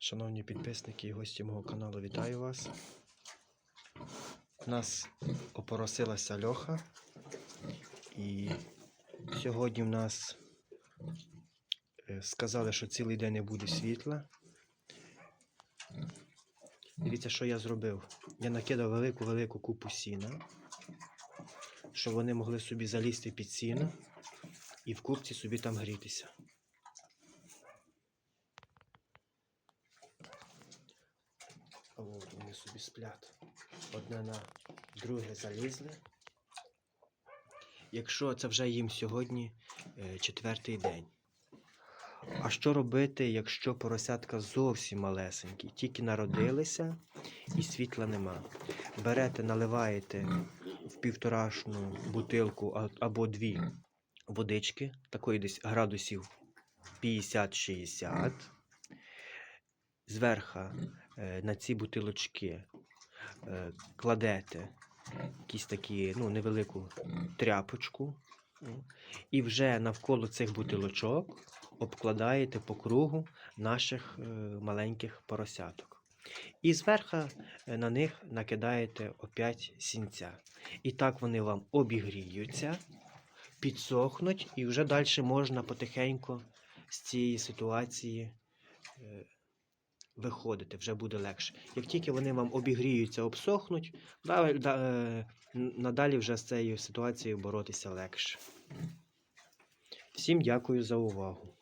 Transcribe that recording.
Шановні підписники і гості мого каналу, вітаю вас. У нас опоросилася льоха. І сьогодні в нас е, сказали, що цілий день не буде світла. Дивіться, що я зробив. Я накидав велику-велику купу сіна, щоб вони могли собі залізти під сіно і в купці собі там грітися. От вони собі сплять. Одне на друге залізли. Якщо це вже їм сьогодні е, четвертий день. А що робити, якщо поросятка зовсім малесенькі, тільки народилися і світла нема? Берете, наливаєте в півторашну бутилку або дві водички, такої десь градусів 50-60. Зверху е, на ці бутилочки е, кладете якісь такі, ну, невелику тряпочку. ну, І вже навколо цих бутилочок обкладаєте по кругу наших е, маленьких поросяток. І зверху на них накидаєте опять сінця. І так вони вам обігріються, підсохнуть, і вже далі можна потихеньку з цієї ситуації виходити, вже буде легше. Як тільки вони вам обігріються, обсохнуть, е, надалі вже з цією ситуацією боротися легше. Всім дякую за увагу.